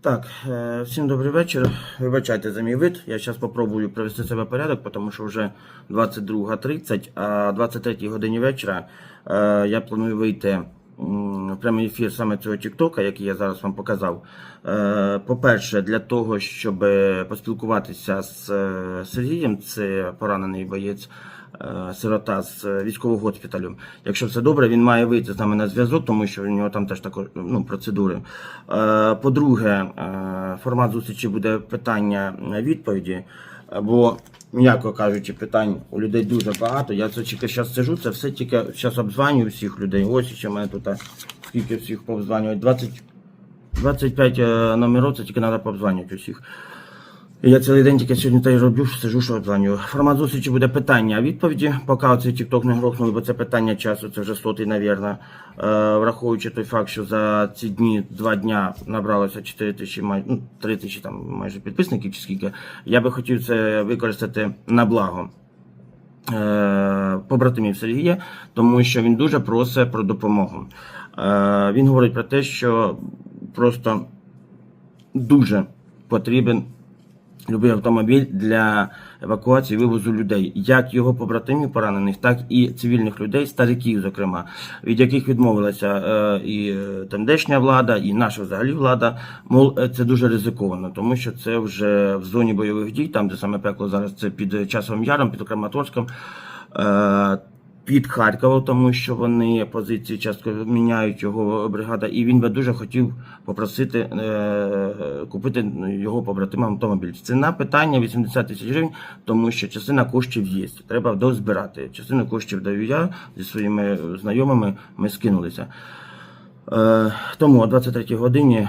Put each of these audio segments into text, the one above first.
Так, е, всім добрий вечір. Вибачайте за мій вид. Я зараз спробую привести себе в порядок, тому що вже 22.30, а 23 годині вечора е, я планую вийти прямий ефір саме цього Тіктока, який я зараз вам показав. Е, По-перше, для того, щоб поспілкуватися з е, Сергієм, це поранений боєць. е, Сирота з військового госпіталю. Якщо все добре, він має вийти з нами на зв'язок, тому що в нього там теж також ну, процедури. По-друге, формат зустрічі буде питання відповіді. Бо, м'яко кажучи, питань у людей дуже багато. Я це тільки зараз сижу, це все тільки зараз обзванюю всіх людей. Ось ще мене тут скільки всіх повзванюють. 20, 25 е, номерів, це тільки треба повзванювати усіх. Я цілий день тільки сьогодні те й роблю, що сижу, що обзванюю. Формат зустрічі буде питання відповіді, поки цей TikTok не грохнули, бо це питання часу, це вже сотий, навірно. Е, враховуючи той факт, що за ці дні, два дня набралося 4 тисячі, ну, 3 тисячі там майже підписників чи скільки, я би хотів це використати на благо е, побратимів Сергія, тому що він дуже просить про допомогу. Е, Він говорить про те, що просто дуже потрібен любий автомобіль для евакуації вивозу людей, як його побратимів поранених, так і цивільних людей, стариків, зокрема, від яких відмовилася е, і е, тамдешня влада, і наша взагалі влада. Мол, е, це дуже ризиковано, тому що це вже в зоні бойових дій, там де саме пекло зараз це під часовим яром, під Краматорськом. Під Харковом, тому що вони позиції часто міняють його бригада, і він би дуже хотів попросити е, купити його побратимам автомобіль. Ціна питання 80 тисяч гривень, тому що частина коштів є. Треба дозбирати. Частину коштів даю я зі своїми знайомими. Ми скинулися. Е, тому о 23 годині е,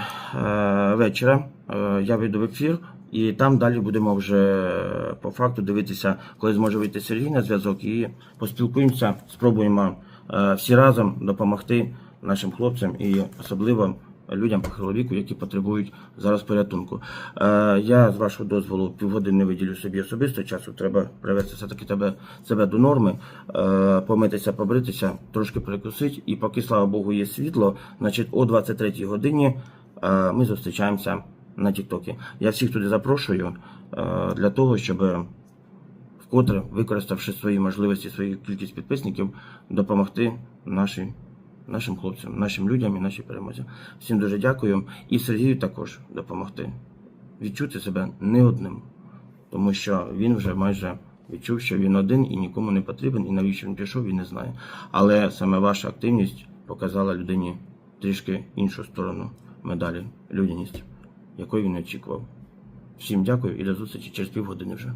вечора е, я вийду в ефір, і там далі будемо вже е, по факту дивитися, коли зможе вийти Сергій на зв'язок, і поспілкуємося, спробуємо е, всі разом допомогти нашим хлопцям і особливо людям похилого віку, які потребують зараз порятунку. Е, я з вашого дозволу півгодини виділю собі особисто часу. Треба привести все-таки тебе себе до норми, помитися, побритися, трошки перекусити. І поки, слава Богу, є світло, значить о 23 годині ми зустрічаємося на Тіктокі. Я всіх туди запрошую е, для того, щоб вкотре, використавши свої можливості, свою кількість підписників, допомогти нашій, нашим хлопцям, нашим людям і нашій перемозі. Всім дуже дякую. І Сергію також допомогти відчути себе не одним, тому що він вже майже відчув, що він один і нікому не потрібен, і навіщо він пішов, він не знає. Але саме ваша активність показала людині трішки іншу сторону медалі, людяність, якої він очікував. Всім дякую і до зустрічі через півгодини вже.